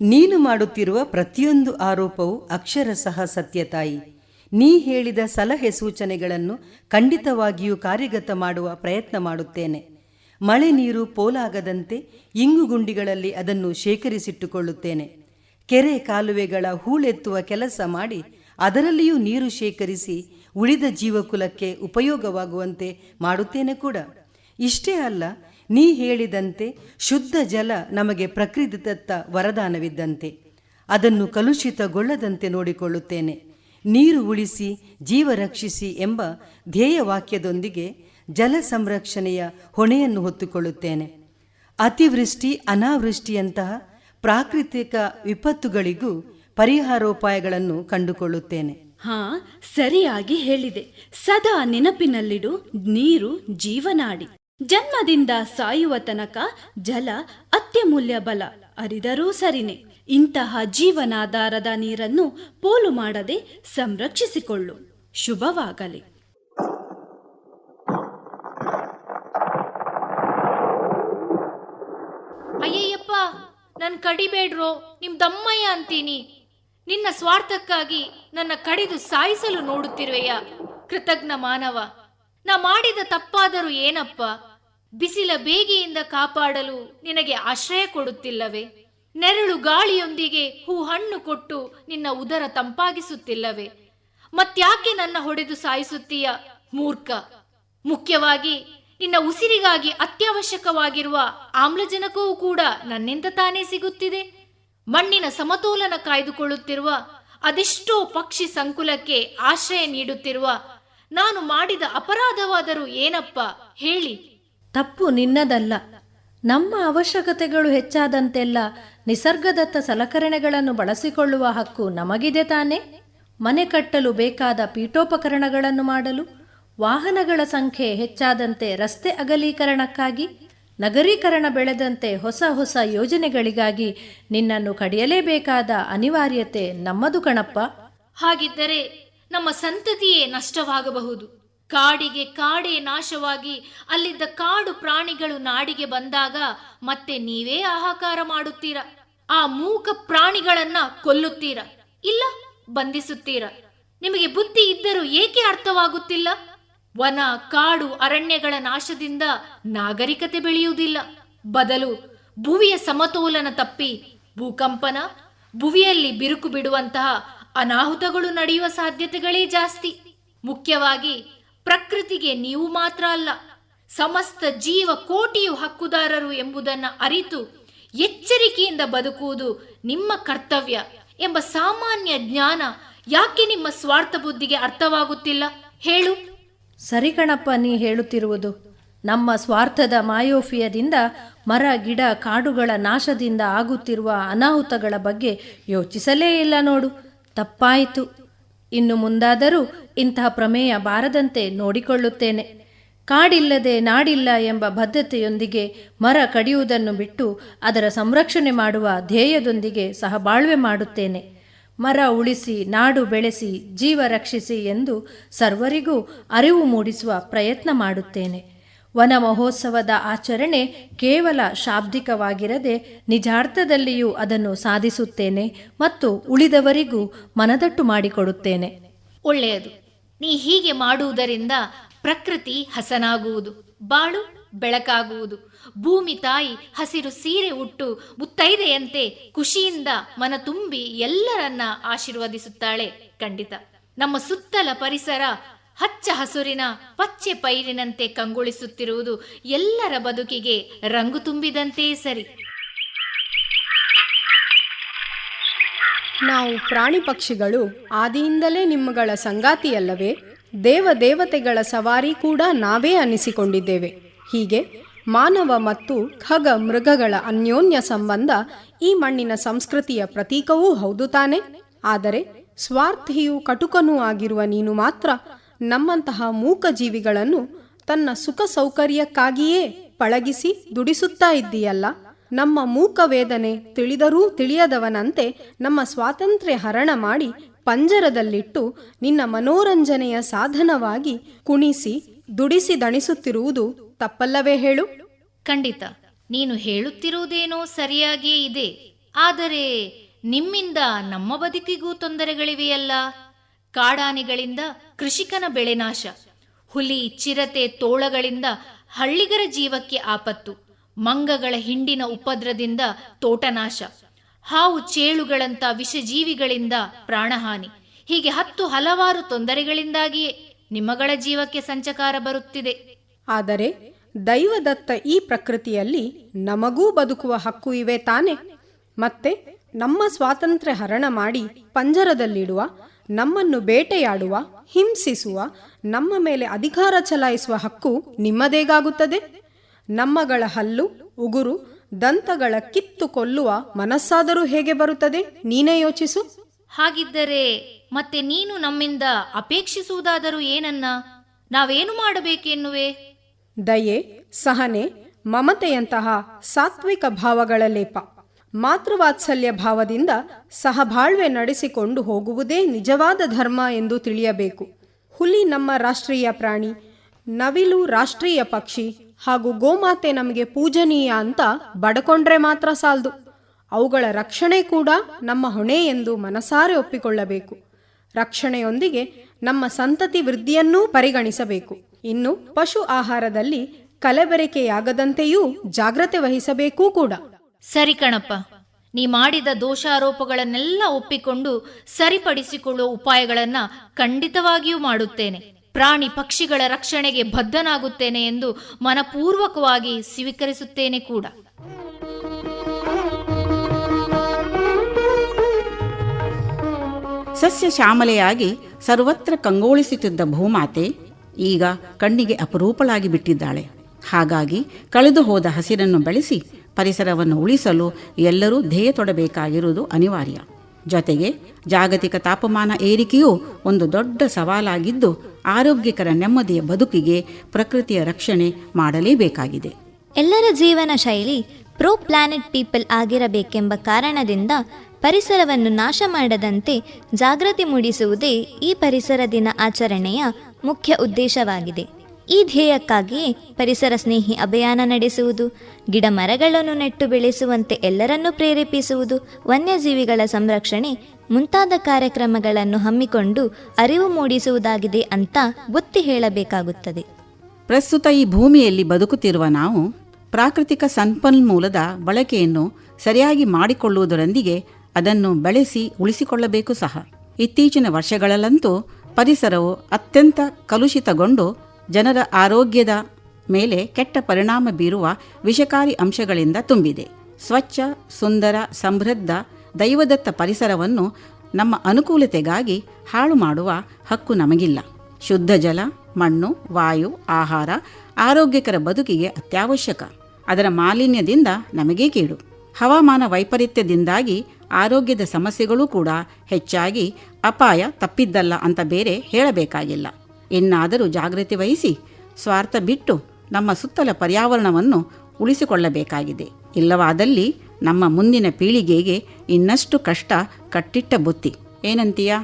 G: ನೀನು ಮಾಡುತ್ತಿರುವ ಪ್ರತಿಯೊಂದು ಆರೋಪವು ಅಕ್ಷರಶಃ ಸತ್ಯ ತಾಯಿ. ನೀ ಹೇಳಿದ ಸಲಹೆ ಸೂಚನೆಗಳನ್ನು ಖಂಡಿತವಾಗಿಯೂ ಕಾರ್ಯಗತ ಮಾಡುವ ಪ್ರಯತ್ನ ಮಾಡುತ್ತೇನೆ. ಮಳೆ ನೀರು ಪೋಲಾಗದಂತೆ ಇಂಗುಗುಂಡಿಗಳಲ್ಲಿ ಅದನ್ನು ಶೇಖರಿಸಿಟ್ಟುಕೊಳ್ಳುತ್ತೇನೆ. ಕೆರೆ ಕಾಲುವೆಗಳ ಹೂಳೆತ್ತುವ ಕೆಲಸ ಮಾಡಿ ಅದರಲ್ಲಿಯೂ ನೀರು ಶೇಖರಿಸಿ ಉಳಿದ ಜೀವಕುಲಕ್ಕೆ ಉಪಯೋಗವಾಗುವಂತೆ ಮಾಡುತ್ತೇನೆ ಕೂಡ. ಇಷ್ಟೇ ಅಲ್ಲ, ನೀ ಹೇಳಿದಂತೆ ಶುದ್ಧ ಜಲ ನಮಗೆ ಪ್ರಕೃತಿದತ್ತ ವರದಾನವಿದ್ದಂತೆ. ಅದನ್ನು ಕಲುಷಿತಗೊಳ್ಳದಂತೆ ನೋಡಿಕೊಳ್ಳುತ್ತೇನೆ. ನೀರು ಉಳಿಸಿ, ಜೀವ ರಕ್ಷಿಸಿ ಎಂಬ ಧ್ಯೇಯವಾಕ್ಯದೊಂದಿಗೆ ಜಲ ಸಂರಕ್ಷಣೆಯ ಹೊಣೆಯನ್ನು ಹೊತ್ತುಕೊಳ್ಳುತ್ತೇನೆ. ಅತಿವೃಷ್ಟಿ, ಅನಾವೃಷ್ಟಿಯಂತಹ ಪ್ರಾಕೃತಿಕ ವಿಪತ್ತುಗಳಿಗೂ ಪರಿಹಾರೋಪಾಯಗಳನ್ನು ಕಂಡುಕೊಳ್ಳುತ್ತೇನೆ.
I: ಹಾ, ಸರಿಯಾಗಿ ಹೇಳಿದೆ. ಸದಾ ನೆನಪಿನಲ್ಲಿಡು, ನೀರು ಜೀವನಾಡಿ. ಜನ್ಮದಿಂದ ಸಾಯುವ ತನಕ ಜಲ ಅತ್ಯಮೂಲ್ಯ ಬಲ ಅರಿದರೂ ಸರಿನೆ. ಇಂತಹ ಜೀವನಾಧಾರದ ನೀರನ್ನು ಪೋಲು ಮಾಡದೆ ಸಂರಕ್ಷಿಸಿಕೊಳ್ಳು. ಶುಭವಾಗಲಿ.
J: ಅಯ್ಯಯ್ಯಪ್ಪ, ನನ್ ಕಡಿಬೇಡ್ರೋ, ನಿಮ್ ದಮ್ಮಯ್ಯ ಅಂತೀನಿ. ನಿನ್ನ ಸ್ವಾರ್ಥಕ್ಕಾಗಿ ನನ್ನ ಕಡಿದು ಸಾಯಿಸಲು ನೋಡುತ್ತಿರುವೆಯ? ಕೃತಜ್ಞ ಮಾನವ, ನಾ ಮಾಡಿದ ತಪ್ಪಾದರೂ ಏನಪ್ಪ? ಬಿಸಿಲ ಬೇಗೆಯಿಂದ ಕಾಪಾಡಲು ನಿನಗೆ ಆಶ್ರಯ ಕೊಡುತ್ತಿಲ್ಲವೇ? ನೆರಳು ಗಾಳಿಯೊಂದಿಗೆ ಹೂ ಹಣ್ಣು ಕೊಟ್ಟು ನಿನ್ನ ಉದರ ತಂಪಾಗಿಸುತ್ತಿಲ್ಲವೇ? ಮತ್ಯಾಕೆ ನನ್ನ ಹೊಡೆದು ಸಾಯಿಸುತ್ತೀಯ, ಮೂರ್ಖ? ಮುಖ್ಯವಾಗಿ, ನಿನ್ನ ಉಸಿರಿಗಾಗಿ ಅತ್ಯವಶ್ಯಕವಾಗಿರುವ ಆಮ್ಲಜನಕವೂ ಕೂಡ ನನ್ನಿಂದ ತಾನೇ ಸಿಗುತ್ತಿದೆ? ಮಣ್ಣಿನ ಸಮತೋಲನ ಕಾಯ್ದುಕೊಳ್ಳುತ್ತಿರುವ, ಅದೆಷ್ಟೋ ಪಕ್ಷಿ ಸಂಕುಲಕ್ಕೆ ಆಶ್ರಯ ನೀಡುತ್ತಿರುವ, ನಾನು ಮಾಡಿದ ಅಪರಾಧವಾದರೂ ಏನಪ್ಪ ಹೇಳಿ.
F: ತಪ್ಪು ನಿನ್ನದಲ್ಲ. ನಮ್ಮ ಅವಶ್ಯಕತೆಗಳು ಹೆಚ್ಚಾದಂತೆಲ್ಲ ನಿಸರ್ಗದತ್ತ ಸಲಕರಣೆಗಳನ್ನು ಬಳಸಿಕೊಳ್ಳುವ ಹಕ್ಕು ನಮಗಿದೆ ತಾನೇ. ಮನೆ ಕಟ್ಟಲು ಬೇಕಾದ ಪೀಠೋಪಕರಣಗಳನ್ನು ಮಾಡಲು, ವಾಹನಗಳ ಸಂಖ್ಯೆ ಹೆಚ್ಚಾದಂತೆ ರಸ್ತೆ ಅಗಲೀಕರಣಕ್ಕಾಗಿ ನಗರೀಕರಣ ಬೆಳೆದಂತೆ ಹೊಸ ಹೊಸ ಯೋಜನೆಗಳಿಗಾಗಿ ನಿನ್ನನ್ನು ಕಡಿಯಲೇಬೇಕಾದ ಅನಿವಾರ್ಯತೆ ನಮ್ಮದು ಕಣಪ್ಪ.
J: ಹಾಗಿದ್ದರೆ ನಮ್ಮ ಸಂತತಿಯೇ ನಷ್ಟವಾಗಬಹುದು. ಕಾಡಿಗೆ ಕಾಡೇ ನಾಶವಾಗಿ ಅಲ್ಲಿದ್ದ ಕಾಡು ಪ್ರಾಣಿಗಳು ನಾಡಿಗೆ ಬಂದಾಗ ಮತ್ತೆ ನೀವೇ ಆಹಾಕಾರ ಮಾಡುತ್ತೀರ? ಆ ಮೂಕ ಪ್ರಾಣಿಗಳನ್ನ ಕೊಲ್ಲುತ್ತೀರ? ಇಲ್ಲ, ಬಂಧಿಸುತ್ತೀರ? ನಿಮಗೆ ಬುದ್ಧಿ ಇದ್ದರೂ ಏಕೆ ಅರ್ಥವಾಗುತ್ತಿಲ್ಲ? ವನ, ಕಾಡು, ಅರಣ್ಯಗಳ ನಾಶದಿಂದ ನಾಗರಿಕತೆ ಬೆಳೆಯುವುದಿಲ್ಲ. ಬದಲು ಭುವಿಯ ಸಮತೋಲನ ತಪ್ಪಿ ಭೂಕಂಪನ, ಭುವಿಯಲ್ಲಿ ಬಿರುಕು ಬಿಡುವಂತಹ ಅನಾಹುತಗಳು ನಡೆಯುವ ಸಾಧ್ಯತೆಗಳೇ ಜಾಸ್ತಿ. ಮುಖ್ಯವಾಗಿ ಪ್ರಕೃತಿಗೆ ನೀವು ಮಾತ್ರ ಅಲ್ಲ, ಸಮಸ್ತ ಜೀವ ಕೋಟಿಯು ಹಕ್ಕುದಾರರು ಎಂಬುದನ್ನು ಅರಿತು ಎಚ್ಚರಿಕೆಯಿಂದ ಬದುಕುವುದು ನಿಮ್ಮ ಕರ್ತವ್ಯ ಎಂಬ ಸಾಮಾನ್ಯ ಜ್ಞಾನ ಯಾಕೆ ನಿಮ್ಮ ಸ್ವಾರ್ಥ ಬುದ್ಧಿಗೆ ಅರ್ಥವಾಗುತ್ತಿಲ್ಲ? ಹೇಳು.
F: ಸರಿ ಕಣಪ್ಪ, ನೀ ಹೇಳುತ್ತಿರುವುದು. ನಮ್ಮ ಸ್ವಾರ್ಥದ ಮಾಯೋಫಿಯದಿಂದ ಮರ, ಗಿಡ, ಕಾಡುಗಳ ನಾಶದಿಂದ ಆಗುತ್ತಿರುವ ಅನಾಹುತಗಳ ಬಗ್ಗೆ ಯೋಚಿಸಲೇ ಇಲ್ಲ ನೋಡು. ತಪ್ಪಾಯಿತು. ಇನ್ನು ಮುಂದಾದರೂ ಇಂತಹ ಪ್ರಮೇಯ ಬಾರದಂತೆ ನೋಡಿಕೊಳ್ಳುತ್ತೇನೆ. ಕಾಡಿಲ್ಲದೆ ನಾಡಿಲ್ಲ ಎಂಬ ಬದ್ಧತೆಯೊಂದಿಗೆ ಮರ ಕಡಿಯುವುದನ್ನು ಬಿಟ್ಟು ಅದರ ಸಂರಕ್ಷಣೆ ಮಾಡುವ ಧ್ಯೇಯದೊಂದಿಗೆ ಸಹಬಾಳ್ವೆ ಮಾಡುತ್ತೇನೆ. ಮರ ಉಳಿಸಿ, ನಾಡು ಬೆಳೆಸಿ, ಜೀವ ರಕ್ಷಿಸಿ ಎಂದು ಸರ್ವರಿಗೂ ಅರಿವು ಮೂಡಿಸುವ ಪ್ರಯತ್ನ ಮಾಡುತ್ತೇನೆ. ವನ ಮಹೋತ್ಸವದ ಆಚರಣೆ ಕೇವಲ ಶಾಬ್ದಿಕವಾಗಿರದೆ ನಿಜಾರ್ಥದಲ್ಲಿಯೂ ಅದನ್ನು ಸಾಧಿಸುತ್ತೇನೆ ಮತ್ತು ಉಳಿದವರಿಗೂ ಮನದಟ್ಟು ಮಾಡಿಕೊಡುತ್ತೇನೆ.
J: ಒಳ್ಳೆಯದು. ನೀ ಹೀಗೆ ಮಾಡುವುದರಿಂದ ಪ್ರಕೃತಿ ಹಸನಾಗುವುದು, ಬಾಳು ಬೆಳಕಾಗುವುದು. ಭೂಮಿ ತಾಯಿ ಹಸಿರು ಸೀರೆ ಉಟ್ಟು ಮುತ್ತೈದೆಯಂತೆ ಖುಷಿಯಿಂದ ಮನ ತುಂಬಿ ಎಲ್ಲರನ್ನ ಆಶೀರ್ವದಿಸುತ್ತಾಳೆ ಖಂಡಿತ. ನಮ್ಮ ಸುತ್ತಲ ಪರಿಸರ ಹಚ್ಚ ಹಸುರಿನ ಪಚ್ಚೆ ಪೈರಿನಂತೆ ಕಂಗೊಳಿಸುತ್ತಿರುವುದು ಎಲ್ಲರ ಬದುಕಿಗೆ ರಂಗು ತುಂಬಿದಂತೆ ಸರಿ.
K: ನಾವು ಪ್ರಾಣಿ ಪಕ್ಷಿಗಳು ಆದಿಯಿಂದಲೇ ನಿಮ್ಮಗಳ ಸಂಗಾತಿಯಲ್ಲವೇ ದೇವ ದೇವತೆಗಳ ಸವಾರಿ ಕೂಡ ನಾವೇ ಅನಿಸಿಕೊಂಡಿದ್ದೇವೆ ಹೀಗೆ ಮಾನವ ಮತ್ತು ಖಗ ಮೃಗಗಳ ಅನ್ಯೋನ್ಯ ಸಂಬಂಧ ಈ ಮಣ್ಣಿನ ಸಂಸ್ಕೃತಿಯ ಪ್ರತೀಕವೂ ಹೌದು ತಾನೆ. ಆದರೆ ಸ್ವಾರ್ಥಿಯು ಕಟುಕನೂ ಆಗಿರುವ ನೀನು ಮಾತ್ರ ನಮ್ಮಂತಹ ಮೂಕ ಜೀವಿಗಳನ್ನು ತನ್ನ ಸುಖ ಸೌಕರ್ಯಕ್ಕಾಗಿಯೇ ಪಳಗಿಸಿ ದುಡಿಸುತ್ತಾ ಇದ್ದೀಯಲ್ಲ. ನಮ್ಮ ಮೂಕ ವೇದನೆ ತಿಳಿದರೂ ತಿಳಿಯದವನಂತೆ ನಮ್ಮ ಸ್ವಾತಂತ್ರ್ಯ ಹರಣ ಮಾಡಿ ಪಂಜರದಲ್ಲಿಟ್ಟು ನಿನ್ನ ಮನೋರಂಜನೆಯ ಸಾಧನವಾಗಿ ಕುಣಿಸಿ ದುಡಿಸಿ ದಣಿಸುತ್ತಿರುವುದು ತಪ್ಪಲ್ಲವೇ ಹೇಳು?
J: ಖಂಡಿತ. ನೀನು ಹೇಳುತ್ತಿರುವುದೇನೋ ಸರಿಯಾಗಿಯೇ ಇದೆ. ಆದರೆ ನಿಮ್ಮಿಂದ ನಮ್ಮ ಬದುಕಿಗೂ ತೊಂದರೆಗಳಿವೆಯಲ್ಲ. ಕಾಡಾನೆಗಳಿಂದ ಕೃಷಿಕನ ಬೆಳೆ ನಾಶ. ಹುಲಿ, ಚಿರತೆ, ತೋಳಗಳಿಂದ ಹಳ್ಳಿಗರ ಜೀವಕ್ಕೆ ಆಪತ್ತು. ಮಂಗಗಳ ಹಿಂಡಿನ ಉಪದ್ರದಿಂದ ತೋಟನಾಶ ಹಾವು ಚೇಳುಗಳಂತ ವಿಷಜೀವಿಗಳಿಂದ ಪ್ರಾಣಹಾನಿ. ಹೀಗೆ ಹತ್ತು ಹಲವಾರು ತೊಂದರೆಗಳಿಂದಾಗಿಯೇ ನಿಮ್ಮಗಳ ಜೀವಕ್ಕೆ ಸಂಚಕಾರ ಬರುತ್ತಿದೆ.
K: ಆದರೆ ದೈವದತ್ತ ಈ ಪ್ರಕೃತಿಯಲ್ಲಿ ನಮಗೂ ಬದುಕುವ ಹಕ್ಕು ಇವೆ ತಾನೆ. ಮತ್ತೆ ನಮ್ಮ ಸ್ವಾತಂತ್ರ್ಯ ಹರಣ ಮಾಡಿ ಪಂಜರದಲ್ಲಿಡುವ, ನಮ್ಮನ್ನು ಬೇಟೆಯಾಡುವ, ಹಿಂಸಿಸುವ, ನಮ್ಮ ಮೇಲೆ ಅಧಿಕಾರ ಚಲಾಯಿಸುವ ಹಕ್ಕು ನಿಮ್ಮದೇಗಾಗುತ್ತದೆ. ನಮ್ಮಗಳ ಹಲ್ಲು, ಉಗುರು, ದಂತಗಳ ಕಿತ್ತು ಕೊಲ್ಲುವ ಮನಸ್ಸಾದರೂ ಹೇಗೆ ಬರುತ್ತದೆ? ನೀನೇ ಯೋಚಿಸು.
J: ಹಾಗಿದ್ದರೆ ಮತ್ತೆ ನೀನು ನಮ್ಮಿಂದ ಅಪೇಕ್ಷಿಸುವುದಾದರೂ ಏನನ್ನ? ನಾವೇನು ಮಾಡಬೇಕೆನ್ನುವೆ?
K: ದಯೆ, ಸಹನೆ, ಮಮತೆಯಂತಹ ಸಾತ್ವಿಕ ಭಾವಗಳ ಲೇಪ ಮಾತೃವಾತ್ಸಲ್ಯ ಭಾವದಿಂದ ಸಹಬಾಳ್ವೆ ನಡೆಸಿಕೊಂಡು ಹೋಗುವುದೇ ನಿಜವಾದ ಧರ್ಮ ಎಂದು ತಿಳಿಯಬೇಕು. ಹುಲಿ ನಮ್ಮ ರಾಷ್ಟ್ರೀಯ ಪ್ರಾಣಿ, ನವಿಲು ರಾಷ್ಟ್ರೀಯ ಪಕ್ಷಿ ಹಾಗೂ ಗೋಮಾತೆ ನಮಗೆ ಪೂಜನೀಯ ಅಂತ ಬಡಕೊಂಡ್ರೆ ಮಾತ್ರ ಸಾಲದು. ಅವುಗಳ ರಕ್ಷಣೆ ಕೂಡ ನಮ್ಮ ಹೊಣೆ ಎಂದು ಮನಸಾರೆ ಒಪ್ಪಿಕೊಳ್ಳಬೇಕು. ರಕ್ಷಣೆಯೊಂದಿಗೆ ನಮ್ಮ ಸಂತತಿ ವೃದ್ಧಿಯನ್ನೂ ಪರಿಗಣಿಸಬೇಕು. ಇನ್ನು ಪಶು ಆಹಾರದಲ್ಲಿ ಕಲಬೆರಕೆಯಾಗದಂತೆಯೂ ಜಾಗ್ರತೆ ವಹಿಸಬೇಕೂ ಕೂಡ.
J: ಸರಿ ಕಣಪ್ಪ. ನೀ ಮಾಡಿದ ದೋಷಾರೋಪಗಳನ್ನೆಲ್ಲ ಒಪ್ಪಿಕೊಂಡು ಸರಿಪಡಿಸಿಕೊಳ್ಳುವ ಉಪಾಯಗಳನ್ನ ಖಂಡಿತವಾಗಿಯೂ ಮಾಡುತ್ತೇನೆ. ಪ್ರಾಣಿ ಪಕ್ಷಿಗಳ ರಕ್ಷಣೆಗೆ ಬದ್ಧನಾಗುತ್ತೇನೆ ಎಂದು ಮನಪೂರ್ವಕವಾಗಿ ಸ್ವೀಕರಿಸುತ್ತೇನೆ ಕೂಡ.
B: ಸಸ್ಯ ಶ್ಯಾಮಲೆಯಾಗಿ ಸರ್ವತ್ರ ಕಂಗೋಳಿಸುತ್ತಿದ್ದ ಭೂಮಾತೆ ಈಗ ಕಣ್ಣಿಗೆ ಅಪರೂಪಳಾಗಿ ಬಿಟ್ಟಿದ್ದಾಳೆ. ಹಾಗಾಗಿ ಕಳೆದು ಹೋದ ಹಸಿರನ್ನು ಬೆಳೆಸಿ ಪರಿಸರವನ್ನು ಉಳಿಸಲು ಎಲ್ಲರೂ ಧ್ಯೇಯ ತೊಡಬೇಕಾಗಿರುವುದು ಅನಿವಾರ್ಯ. ಜೊತೆಗೆ ಜಾಗತಿಕ ತಾಪಮಾನ ಏರಿಕೆಯೂ ಒಂದು ದೊಡ್ಡ ಸವಾಲಾಗಿದ್ದು ಆರೋಗ್ಯಕರ ನೆಮ್ಮದಿಯ ಬದುಕಿಗೆ ಪ್ರಕೃತಿಯ ರಕ್ಷಣೆ ಮಾಡಲೇಬೇಕಾಗಿದೆ.
C: ಎಲ್ಲರ ಜೀವನ ಶೈಲಿ ಪ್ರೋ ಪ್ಲಾನೆಟ್ ಪೀಪಲ್ ಆಗಿರಬೇಕೆಂಬ ಕಾರಣದಿಂದ ಪರಿಸರವನ್ನು ನಾಶ ಮಾಡದಂತೆ ಜಾಗೃತಿ ಮೂಡಿಸುವುದೇ ಈ ಪರಿಸರ ದಿನ ಆಚರಣೆಯ ಮುಖ್ಯ ಉದ್ದೇಶವಾಗಿದೆ. ಈ ಧ್ಯೇಯಕ್ಕಾಗಿ ಪರಿಸರ ಸ್ನೇಹಿ ಅಭಿಯಾನ ನಡೆಸುವುದು ಗಿಡ ಮರಗಳನ್ನು ನೆಟ್ಟು ಬೆಳೆಸುವಂತೆ ಎಲ್ಲರನ್ನೂ ಪ್ರೇರೇಪಿಸುವುದು, ವನ್ಯಜೀವಿಗಳ ಸಂರಕ್ಷಣೆ ಮುಂತಾದ ಕಾರ್ಯಕ್ರಮಗಳನ್ನು ಹಮ್ಮಿಕೊಂಡು ಅರಿವು ಮೂಡಿಸುವುದಾಗಿದೆ ಅಂತ ಒತ್ತಿ ಹೇಳಬೇಕಾಗುತ್ತದೆ.
B: ಪ್ರಸ್ತುತ ಈ ಭೂಮಿಯಲ್ಲಿ ಬದುಕುತ್ತಿರುವ ನಾವು ಪ್ರಾಕೃತಿಕ ಸಂಪನ್ಮೂಲದ ಬಳಕೆಯನ್ನು ಸರಿಯಾಗಿ ಮಾಡಿಕೊಳ್ಳುವುದರೊಂದಿಗೆ ಅದನ್ನು ಬೆಳೆಸಿ ಉಳಿಸಿಕೊಳ್ಳಬೇಕು ಸಹ. ಇತ್ತೀಚಿನ ವರ್ಷಗಳಲ್ಲಂತೂ ಪರಿಸರವು ಅತ್ಯಂತ ಕಲುಷಿತಗೊಂಡು ಜನರ ಆರೋಗ್ಯದ ಮೇಲೆ ಕೆಟ್ಟ ಪರಿಣಾಮ ಬೀರುವ ವಿಷಕಾರಿ ಅಂಶಗಳಿಂದ ತುಂಬಿದೆ. ಸ್ವಚ್ಛ, ಸುಂದರ, ಸಮೃದ್ಧ ದೈವದತ್ತ ಪರಿಸರವನ್ನು ನಮ್ಮ ಅನುಕೂಲತೆಗಾಗಿ ಹಾಳು ಮಾಡುವ ಹಕ್ಕು ನಮಗಿಲ್ಲ. ಶುದ್ಧ ಜಲ, ಮಣ್ಣು, ವಾಯು, ಆಹಾರ ಆರೋಗ್ಯಕರ ಬದುಕಿಗೆ ಅತ್ಯವಶ್ಯಕ. ಅದರ ಮಾಲಿನ್ಯದಿಂದ ನಮಗೇ ಕೇಡು. ಹವಾಮಾನ ವೈಪರೀತ್ಯದಿಂದಾಗಿ ಆರೋಗ್ಯದ ಸಮಸ್ಯೆಗಳೂ ಕೂಡ ಹೆಚ್ಚಾಗಿ ಅಪಾಯ ತಪ್ಪಿದ್ದಲ್ಲ ಅಂತ ಬೇರೆ ಹೇಳಬೇಕಾಗಿಲ್ಲ. ಇನ್ನಾದರೂ ಜಾಗೃತಿ ವಹಿಸಿ ಸ್ವಾರ್ಥ ಬಿಟ್ಟು ನಮ್ಮ ಸುತ್ತಲ ಪರ್ಯಾವರಣವನ್ನು ಉಳಿಸಿಕೊಳ್ಳಬೇಕಾಗಿದೆ. ಇಲ್ಲವಾದಲ್ಲಿ ನಮ್ಮ ಮುಂದಿನ ಪೀಳಿಗೆಗೆ ಇನ್ನಷ್ಟು ಕಷ್ಟ ಕಟ್ಟಿಟ್ಟ ಬುತ್ತಿ. ಏನಂತೀಯ?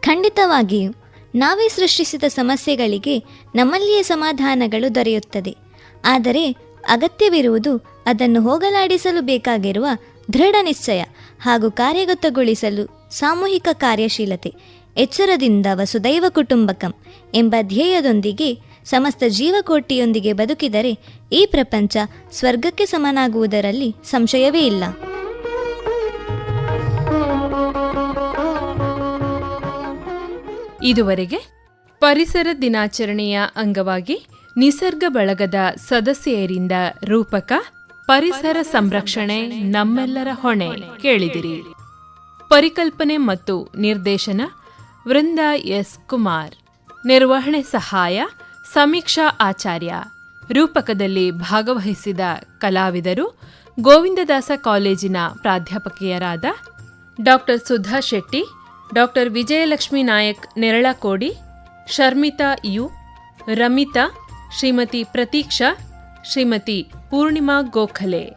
C: ಖಂಡಿತವಾಗಿಯೂ. ನಾವೇ ಸೃಷ್ಟಿಸಿದ ಸಮಸ್ಯೆಗಳಿಗೆ ನಮ್ಮಲ್ಲಿಯೇ ಸಮಾಧಾನಗಳು ದೊರೆಯುತ್ತದೆ. ಆದರೆ ಅಗತ್ಯವಿರುವುದು ಅದನ್ನು ಹೋಗಲಾಡಿಸಲು ಬೇಕಾಗಿರುವ ದೃಢ ನಿಶ್ಚಯ ಹಾಗೂ ಕಾರ್ಯಗತಗೊಳಿಸಲು ಸಾಮೂಹಿಕ ಕಾರ್ಯಶೀಲತೆ, ಎಚ್ಚರದಿಂದ ವಸುದೈವ ಕುಟುಂಬಕಂ ಎಂಬ ಧ್ಯೇಯದೊಂದಿಗೆ ಸಮಸ್ತ ಜೀವಕೋಟಿಯೊಂದಿಗೆ ಬದುಕಿದರೆ ಈ ಪ್ರಪಂಚ ಸ್ವರ್ಗಕ್ಕೆ ಸಮನಾಗುವುದರಲ್ಲಿ ಸಂಶಯವೇ ಇಲ್ಲ.
A: ಇದುವರೆಗೆ ಪರಿಸರ ದಿನಾಚರಣೆಯ ಅಂಗವಾಗಿ ನಿಸರ್ಗ ಬಳಗದ ಸದಸ್ಯರಿಂದ ರೂಪಕ ಪರಿಸರ ಸಂರಕ್ಷಣೆ ನಮ್ಮೆಲ್ಲರ ಹೊಣೆ ಕೇಳಿದಿರಿ. ಪರಿಕಲ್ಪನೆ ಮತ್ತು ನಿರ್ದೇಶನ ವೃಂದ ಎಸ್ ಕುಮಾರ್. ನಿರ್ವಹಣೆ ಸಹಾಯ ಸಮೀಕ್ಷಾ ಆಚಾರ್ಯ. ರೂಪಕದಲ್ಲಿ ಭಾಗವಹಿಸಿದ ಕಲಾವಿದರು ಗೋವಿಂದದಾಸ ಕಾಲೇಜಿನ ಪ್ರಾಧ್ಯಾಪಕಿಯರಾದ doctor Sudha Shetty, doctor Vijayalakshmi Nayak Neralakodi, Sharmitha U, Ramitha, Shrimati Pratiksha Shrimati Purnima Gokhale.